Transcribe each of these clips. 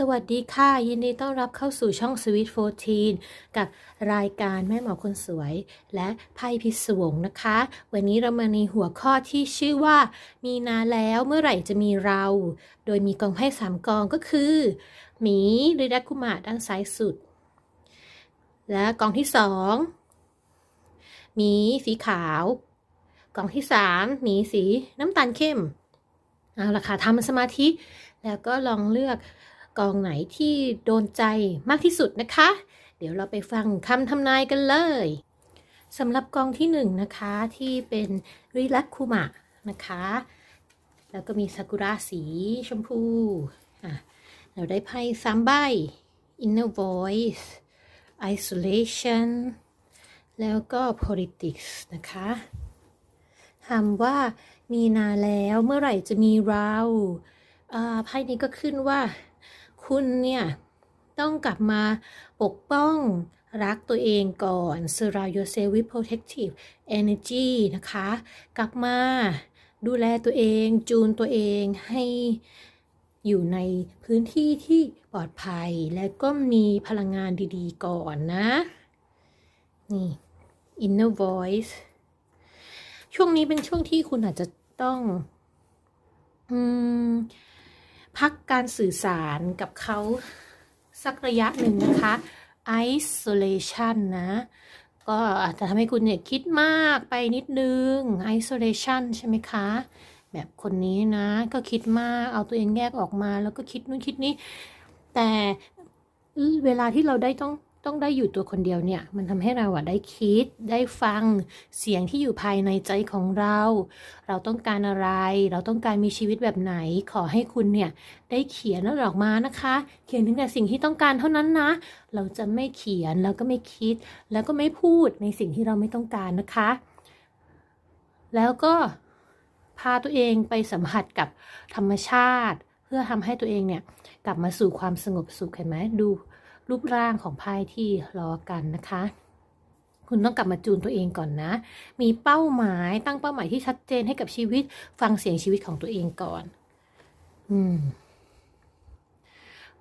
สวัสดีค่ะ ยินดีต้อนรับเข้าสู่ช่อง Sweet 14 กับรายการแม่หมอคนสวย และไพ่พิศวงนะคะ วันนี้เรามาในหัวข้อที่ชื่อว่า มีนาแล้วเมื่อไหร่จะมีเรา โดยมีกองไพ่สามกองก็คือหมีหรือดักคุมาด้านซ้ายสุด และกองที่สองหมีสีขาว กองที่สามหมีสีน้ำตาลเข้มเอาละค่ะทำสมาธิแล้วก็ลองเลือก กองไหนที่โดนใจมากที่สุดนะคะ เดี๋ยวเราไปฟังคำทำนายกันเลยสำหรับกองที่หนึ่งนะคะที่เป็นริลักคุมะนะคะ แล้วก็มีซากุระสีชมพูอะเราได้ไพ่สามใบ inner voice isolation แล้วก็ politics นะคะถามว่ามีนาแล้วเมื่อไหร่จะมีเราอ่าไพ่นี้ก็ขึ้นว่า คุณเนี่ยต้องกลับมาปกป้องรักตัวเองก่อน surround yourself with protective energy นะคะ กลับมาดูแลตัวเองจูนตัวเองให้อยู่ในพื้นที่ที่ปลอดภัยและก็มีพลังงานดีๆก่อนนะ นี่ inner voice ช่วงนี้เป็นช่วงที่คุณอาจจะต้อง อืม พักการสื่อสารกับเขาสักระยะหนึ่งนะคะ isolation นะ ก็อาจจะทำให้คุณเนี่ยคิดมากไปนิดนึง isolation ใช่ไหมคะ แบบคนนี้นะ ก็คิดมากเอาตัวเองแยกออกมา แล้วก็คิดนู่นคิดนี้ แต่เวลาที่เราได้ต้อง ต้องได้อยู่ตัวคนเดียวเนี่ย มันทำให้เราอะได้คิด ได้ฟังเสียงที่อยู่ภายในใจของเรา เราต้องการอะไร เราต้องการมีชีวิตแบบไหน ขอให้คุณเนี่ยได้เขียนแล้วออกมานะคะ เขียนถึงแต่สิ่งที่ต้องการเท่านั้นนะ เราจะไม่เขียนแล้วก็ไม่คิด แล้วก็ไม่พูดในสิ่งที่เราไม่ต้องการนะคะ แล้วก็พาตัวเองไปสัมผัสกับธรรมชาติ เพื่อทำให้ตัวเองเนี่ยกลับมาสู่ความสงบสุขเห็นไหมดู รูปร่างของไพ่ที่ล้อกันนะคะ คุณต้องกลับมาจูนตัวเองก่อนนะ มีเป้าหมายตั้งเป้าหมายที่ชัดเจนให้กับชีวิต ฟังเสียงชีวิตของตัวเองก่อน อืม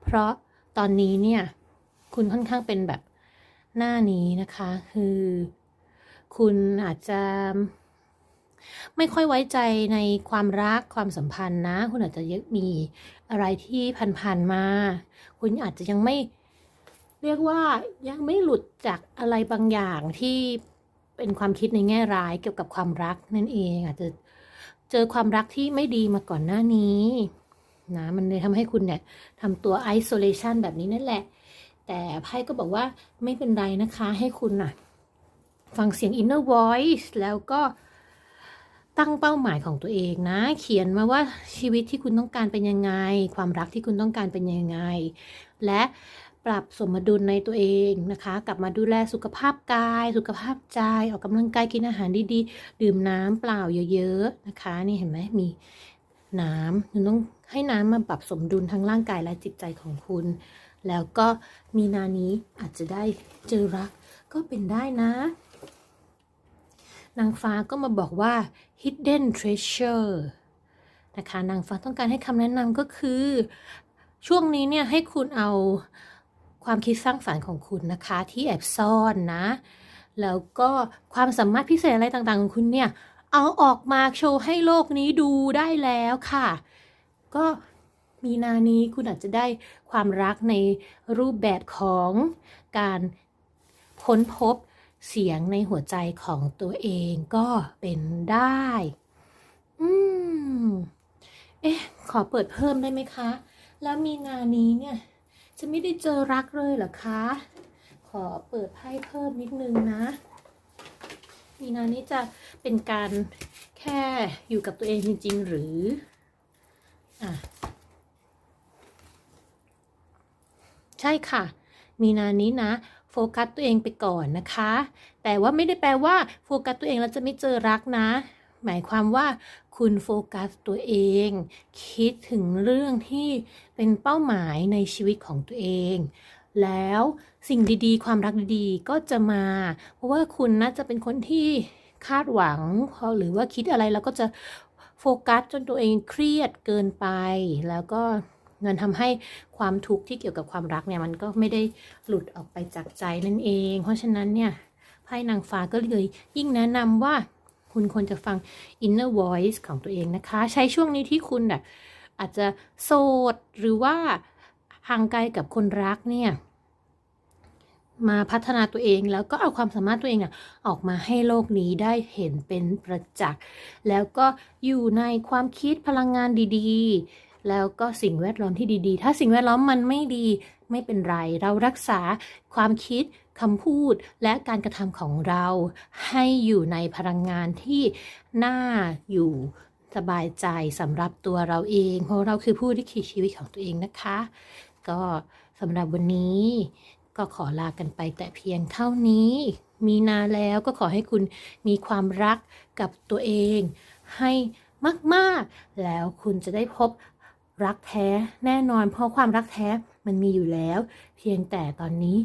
เพราะตอนนี้เนี่ย คุณค่อนข้างเป็นแบบหน้านี้นะคะ คือ คุณอาจจะไม่ค่อยไว้ใจในความรักความสัมพันธ์นะ คุณอาจจะมีอะไรที่ผ่านๆมา คุณอาจจะยังไม่ เรียกว่ายังไม่หลุดจากอะไรบางอย่างที่เป็นความคิดในแง่ร้ายเกี่ยวกับความรักนั่นเองอาจจะเจอความรักที่ไม่ดีมาก่อนหน้านี้นะมันเลยทำให้คุณเนี่ยทำตัว isolation แบบนี้นั่นแหละ แต่ไพ่ก็บอกว่าไม่เป็นไรนะคะ ให้คุณน่ะ ฟังเสียง inner voice แล้วก็ตั้งเป้าหมายของตัวเองนะ เขียนมาว่าชีวิตที่คุณต้องการเป็นยังไง ความรักที่คุณต้องการเป็นยังไง และ ปรับสมดุลในตัวเองนะคะ กลับมาดูแลสุขภาพกาย สุขภาพใจ ออกกำลังกายกินอาหารดีๆ ดื่มน้ำเปล่าเยอะๆนะคะ นี่เห็นไหมมีน้ำคุณต้องให้น้ำมาปรับสมดุลทั้งร่างกายและจิตใจของคุณ แล้วก็มีนานี้อาจจะได้เจอรักก็เป็นได้นะ นางฟ้าก็มาบอกว่า hidden treasure นะคะ นางฟ้าต้องการให้คำแนะนำก็คือ ช่วงนี้เนี่ยให้คุณเอา ความคิดสร้างสรรค์ของคุณนะคะ ที่แอบซ่อนนะ แล้วก็ความสามารถพิเศษอะไรต่างๆ ของคุณเนี่ย เอาออกมาโชว์ให้โลกนี้ดูได้แล้วค่ะ ก็มีนานี้คุณอาจจะได้ความรักในรูปแบบของการค้นพบเสียงในหัวใจของตัวเองก็เป็นได้ อืม เอ๊ะ ขอเปิดเพิ่มได้ไหมคะ แล้วมีนานี้เนี่ย จะไม่ได้เจอรักเลยเหรอคะ ขอเปิดไพ่เพิ่มนิดนึงนะ มีนานี้จะเป็นการแค่อยู่กับตัวเองจริง ๆ หรือ อะ ใช่ค่ะ มีนานี้นะโฟกัสตัวเองไปก่อนนะคะ แต่ว่าไม่ได้แปลว่าโฟกัสตัวเองแล้วจะไม่เจอรักนะ หมายความว่า คุณโฟกัสตัวเอง คิดถึงเรื่องที่เป็นเป้าหมายในชีวิตของตัวเอง แล้วสิ่งดีๆ ความรักดีๆ ก็จะมา เพราะว่าคุณน่าจะเป็นคนที่คาดหวัง หรือว่าคิดอะไรแล้วก็จะโฟกัสจนตัวเองเครียดเกินไป แล้วก็เงินทำให้ความทุกข์ที่เกี่ยวกับความรักเนี่ยมันก็ไม่ได้หลุดออกไปจากใจนั่นเอง เพราะฉะนั้นเนี่ยไพ่นางฟ้าก็เลยยิ่งแนะนำว่า คุณควรจะฟัง inner voice ของตัวเองนะคะ ใช้ช่วงนี้ที่คุณแบบอาจจะโสดหรือว่าห่างไกลกับคนรักเนี่ย มาพัฒนาตัวเองแล้วก็เอาความสามารถตัวเองอะออกมาให้โลกนี้ได้เห็นเป็นประจักษ์แล้วก็อยู่ในความคิดพลังงานดี ๆ แล้วก็สิ่งแวดล้อมที่ดีๆ ถ้าสิ่งแวดล้อมมันไม่ดี ไม่เป็นไร เรารักษาความคิดคำพูดและการกระทำของเราให้อยู่ในพลังงานที่น่าอยู่สบายใจสำหรับตัวเราเอง เพราะเราคือผู้ที่ขีดชีวิตของตัวเองนะคะ ก็สำหรับวันนี้ก็ขอลากันไปแต่เพียงเท่านี้ มีนาแล้วก็ขอให้คุณมีความรักกับตัวเอง ให้มาก ๆ แล้วคุณจะได้พบรักแท้แน่นอนเพราะความรักแท้ มันมีอยู่แล้ว เพียงแต่ตอนนี้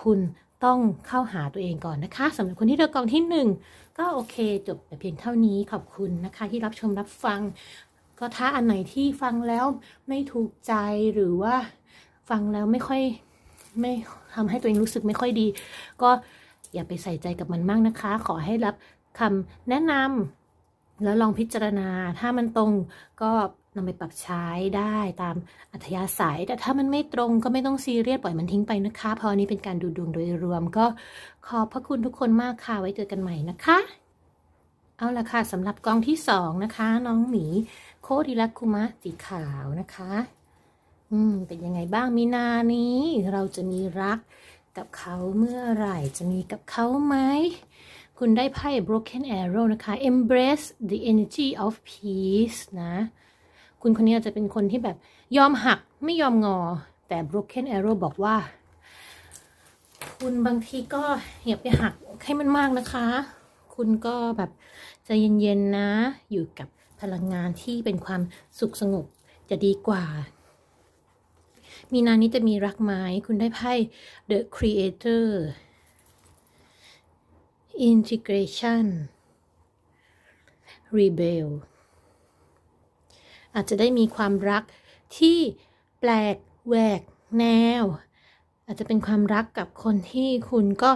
คุณต้องเข้าหาตัวเองก่อนนะคะสำหรับคนที่เลือกกองที่หนึ่งก็โอเคจบแต่เพียงเท่านี้ขอบคุณนะคะ ที่รับชมรับฟัง ก็ถ้าอันไหนที่ฟังแล้วไม่ถูกใจหรือว่าฟังแล้วไม่ค่อยไม่ทำให้ตัวเองรู้สึกไม่ค่อยดี ก็อย่าไปใส่ใจกับมันมากนะคะ ขอให้รับคำแนะนำแล้วลองพิจารณาถ้ามันตรงก็ นำไปปรับใช้ได้ตามอัธยาศัย แต่ถ้ามันไม่ตรงก็ไม่ต้องซีเรียสปล่อยมันทิ้งไปนะคะ เพราะอันนี้เป็นการดูดวงโดยรวมก็ขอบพระคุณทุกคนมากค่ะไว้เจอกันใหม่นะคะ เอาละค่ะสำหรับกองที่สองนะคะ น้องหมีโคดิรักคุมะสีขาวนะคะ อืมเป็นยังไงบ้างมีนานี้ เราจะมีรักกับเขาเมื่อไหร่จะมีกับเขาไหมคุณได้ไพ่ broken arrow นะคะ embrace the energy of peace นะ คุณคนนี้อาจจะเป็นคนที่แบบยอมหักไม่ยอมงอ แต่ broken arrow บอกว่า คุณบางทีก็อย่าไปหักให้มันมากนะคะ คุณก็แบบใจเย็นๆนะ อยู่กับพลังงานที่เป็นความสุขสงบจะดีกว่า มีนานี้จะมีรักไหมคุณได้ไพ่ The Creator Integration Rebel อาจจะได้มีความรักที่แปลกแหวกแนว อาจจะเป็นความรักกับคนที่คุณก็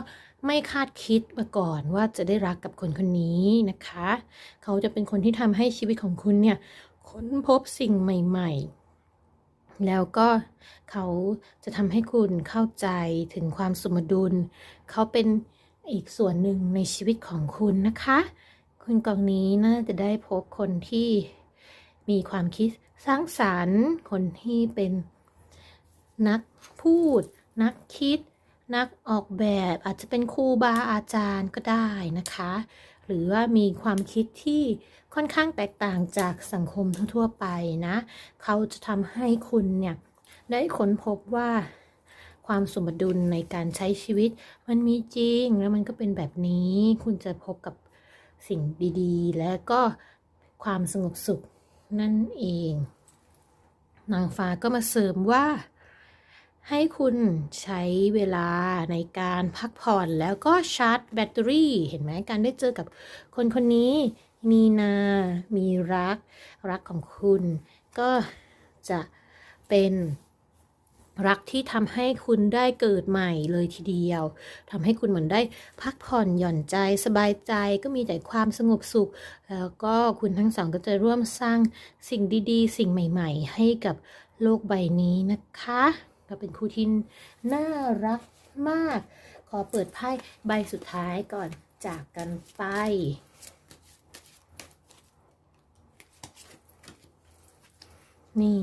ไม่คาดคิดมาก่อนว่าจะได้รักกับคนคนนี้นะคะ เขาจะเป็นคนที่ทำให้ชีวิตของคุณเนี่ยค้นพบสิ่งใหม่ ๆ แล้วก็เขาจะทำให้คุณเข้าใจถึงความสมดุล เขาเป็นอีกส่วนหนึ่งในชีวิตของคุณนะคะ คุณกองนี้น่าจะได้พบคนที่ มีความคิดสร้างสรรค์ คนที่เป็นนักพูด นักคิด นักออกแบบอาจจะเป็นครูบาอาจารย์ก็ได้นะคะ หรือว่ามีความคิดที่ค่อนข้างแตกต่างจากสังคมทั่วๆไปนะ เขาจะทำให้คุณเนี่ยได้ค้นพบว่าความสมดุลในการใช้ชีวิต มันมีจริงแล้วมันก็เป็นแบบนี้คุณจะพบกับสิ่งดีๆ และก็ความสงบสุข นั่นเอง นางฟ้าก็มาเสริมว่า ให้คุณใช้เวลาในการพักผ่อนแล้วก็ชาร์จแบตเตอรี่ เห็นไหมการได้เจอกับคนคนนี้ มีนา มีรัก รักของคุณ ก็จะเป็น รักที่ทำให้คุณได้เกิดใหม่เลยทีเดียวทำให้คุณเหมือนได้พักผ่อนหย่อนใจสบายใจก็มีแต่ความสงบสุข แล้วก็คุณทั้งสองก็จะร่วมสร้างสิ่งดีๆ สิ่งใหม่ๆ ให้กับโลกใบนี้นะคะ ก็เป็นคู่ที่น่ารักมาก ขอเปิดไพ่ใบสุดท้ายก่อนจากกันไปนี่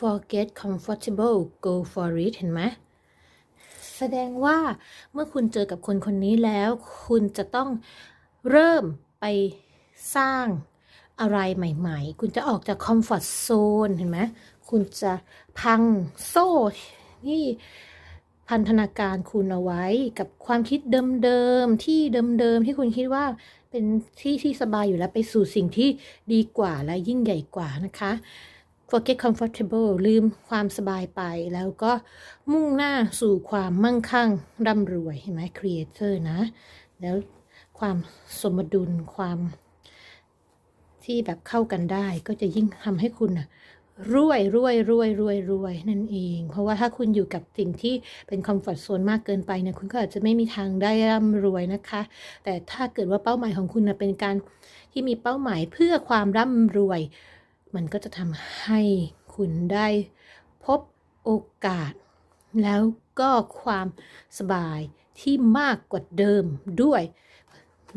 forget comfortable go for it เห็นไหมแสดงว่าเมื่อคุณเจอกับคนคนนี้แล้ว คุณจะต้องเริ่มไปสร้างอะไรใหม่ ๆ คุณจะออกจาก comfort zone เห็นไหมคุณจะพังโซ่ที่พันธนาการคุณเอาไว้กับความคิดเดิมๆที่เดิมๆที่คุณคิดว่าเป็นที่ที่สบายอยู่แล้วไปสู่สิ่งที่ดีกว่าและยิ่งใหญ่กว่านะคะ forget comfortable ลืมความสบายไป แล้วก็มุ่งหน้าสู่ความมั่งคั่งร่ำรวยเห็นไหม creator นะ แล้วความสมดุลความที่แบบเข้ากันได้ก็จะยิ่งทำให้คุณนะรวยรวยรวยรวยรวยนั่นเอง เพราะว่าถ้าคุณอยู่กับสิ่งที่เป็นคอมฟอร์ทโซนมากเกินไปเนี่ยคุณก็อาจจะไม่มีทางได้ร่ำรวยนะคะ แต่ถ้าเกิดว่าเป้าหมายของคุณนะเป็นการที่มีเป้าหมายเพื่อความร่ำรวย มันก็จะทำให้คุณได้พบโอกาส แล้วก็ความสบายที่มากกว่าเดิมด้วย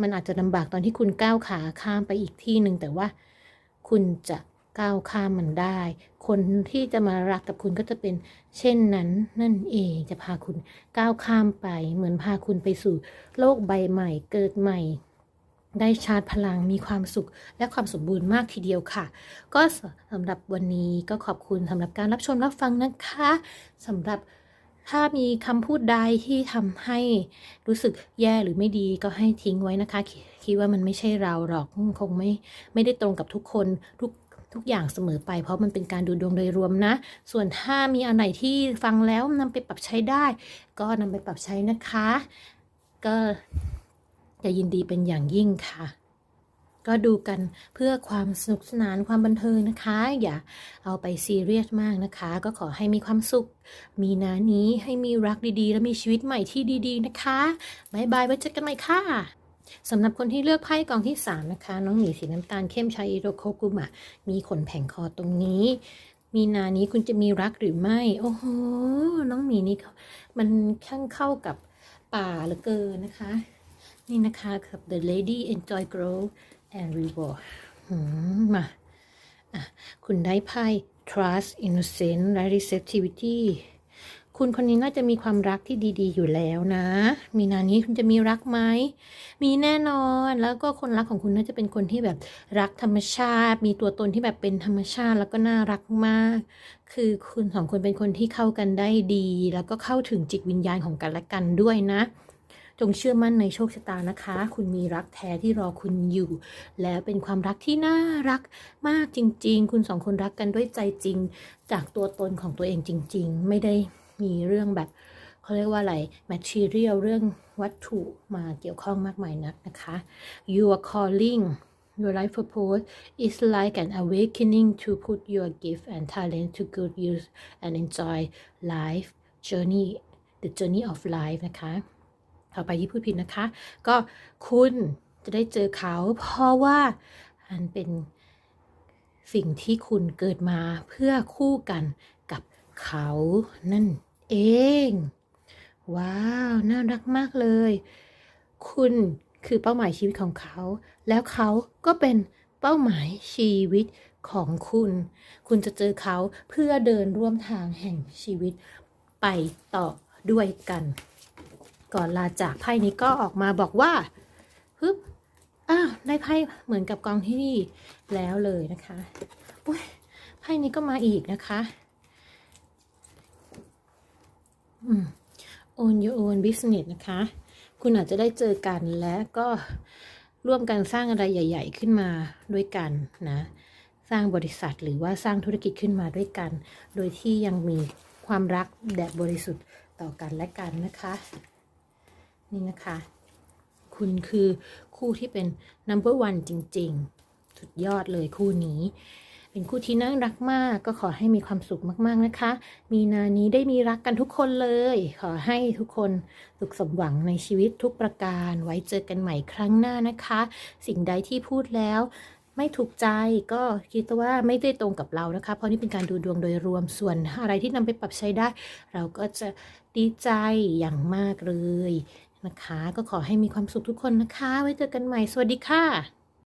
มันอาจจะลำบากตอนที่คุณก้าวขาข้ามไปอีกที่หนึ่งแต่ว่าคุณจะก้าวข้ามมันได้ คนที่จะมารักกับคุณก็จะเป็นเช่นนั้นนั่นเองจะพาคุณก้าวข้ามไป เหมือนพาคุณไปสู่โลกใบใหม่เกิดใหม่ ได้ชาร์จพลังมีความสุขและความสมบูรณ์มากทีเดียวค่ะ ก็สำหรับวันนี้ก็ขอบคุณสำหรับการรับชมรับฟังนะคะสำหรับถ้ามีคำพูดใดที่ทำให้รู้สึกแย่หรือไม่ดีก็ให้ทิ้งไว้นะคะ คิดว่ามันไม่ใช่เราหรอกคงไม่ไม่ได้ตรงกับทุกคนทุกทุกอย่างเสมอไป เพราะมันเป็นการดูดวงโดยรวมนะ ส่วนถ้ามีอันไหนที่ฟังแล้วนำไปปรับใช้ได้ ก็นำไปปรับใช้นะคะ ก็ จะยินดีเป็นอย่างยิ่งค่ะ ก็ดูกันเพื่อความสนุกสนานความบันเทิงนะคะ อย่าเอาไปซีเรียสมากนะคะ ก็ขอให้มีความสุข มีนานี้ให้มีรักดีๆ และมีชีวิตใหม่ที่ดีๆนะคะบายบายไว้เจอกันใหม่ค่ะสำหรับคนที่เลือกไพ่กองที่ 3 นะคะ น้องหมีสีน้ำตาลเข้มชายอิโรโคกุมะ มีขนแผงคอตรงนี้ มีนานี้คุณจะมีรักหรือไม่ โอ้โห น้องหมีนี่มันช่างเข้ากับป่าเหลือเกินนะคะ นี่นะคะกับ The Lady Enjoy Grow and Reward มาคุณได้ไพ่ Trust Innocence และ Receptivity คุณคนนี้น่าจะมีความรักที่ดี ๆ อยู่แล้วนะ มีนานี้คุณจะมีรักไหม มีแน่นอน แล้วก็คนรักของคุณน่าจะเป็นคนที่แบบรักธรรมชาติ มีตัวตนที่แบบเป็นธรรมชาติแล้วก็น่ารักมาก คือคุณสองคนเป็นคนที่เข้ากันได้ดี แล้วก็เข้าถึงจิตวิญญาณของกันและกันด้วยนะ จงเชื่อมั่นในโชคชะตานะคะ คุณมีรักแท้ที่รอคุณอยู่ แล้วเป็นความรักที่น่ารักมากจริง ๆ คุณสองคนรักกันด้วยใจจริง จากตัวตนของตัวเองจริง ๆ ไม่ได้มีเรื่องแบบเขาเรียกว่าอะไร material เรื่องวัตถุมาเกี่ยวข้องมากมายนักนะคะ your calling your life purpose is like an awakening to put your gift and talent to good use and enjoy life journey the journey of life นะคะ ต่อไปที่พูดผิดนะคะ ก็คุณจะได้เจอเขาเพราะว่ามันเป็นสิ่งที่คุณเกิดมาเพื่อคู่กันกับเขานั่นเอง ว้าว น่ารักมากเลย คุณคือเป้าหมายชีวิตของเขา แล้วเขาก็เป็นเป้าหมายชีวิตของคุณ คุณจะเจอเขาเพื่อเดินร่วมทางแห่งชีวิตไปต่อด้วยกัน ก่อนลาจากไพ่นี้ก็ออกมาบอกว่าฮึบอ้าวได้ไพ่เหมือนกับกองที่นี่แล้วเลยนะคะอุ้ยไพ่นี้ก็มาอีกนะคะอืม own your own business นะคะ คุณอาจจะได้เจอกันและก็ร่วมกันสร้างอะไรใหญ่ ๆ ขึ้นมาด้วยกันนะ สร้างบริษัทหรือว่าสร้างธุรกิจขึ้นมาด้วยกัน โดยที่ยังมีความรักแบบบริสุทธิ์ต่อกันและกันนะคะ นี่นะคะ คุณคือคู่ที่เป็น number one จริง ๆ สุดยอดเลยคู่นี้ เป็นคู่ที่น่ารักมากก็ขอให้มีความสุขมากๆนะคะ มีนานี้ได้มีรักกันทุกคนเลย ขอให้ทุกคนสุขสมหวังในชีวิตทุกประการไว้เจอกันใหม่ครั้งหน้านะคะ สิ่งใดที่พูดแล้วไม่ถูกใจก็คิดว่าไม่ได้ตรงกับเรานะคะ เพราะนี่เป็นการดูดวงโดยรวมส่วนอะไรที่นำไปปรับใช้ได้ เราก็จะดีใจอย่างมากเลย นะคะ ก็ขอให้มีความสุขทุกคนนะคะ ไว้เจอกันใหม่ สวัสดีค่ะ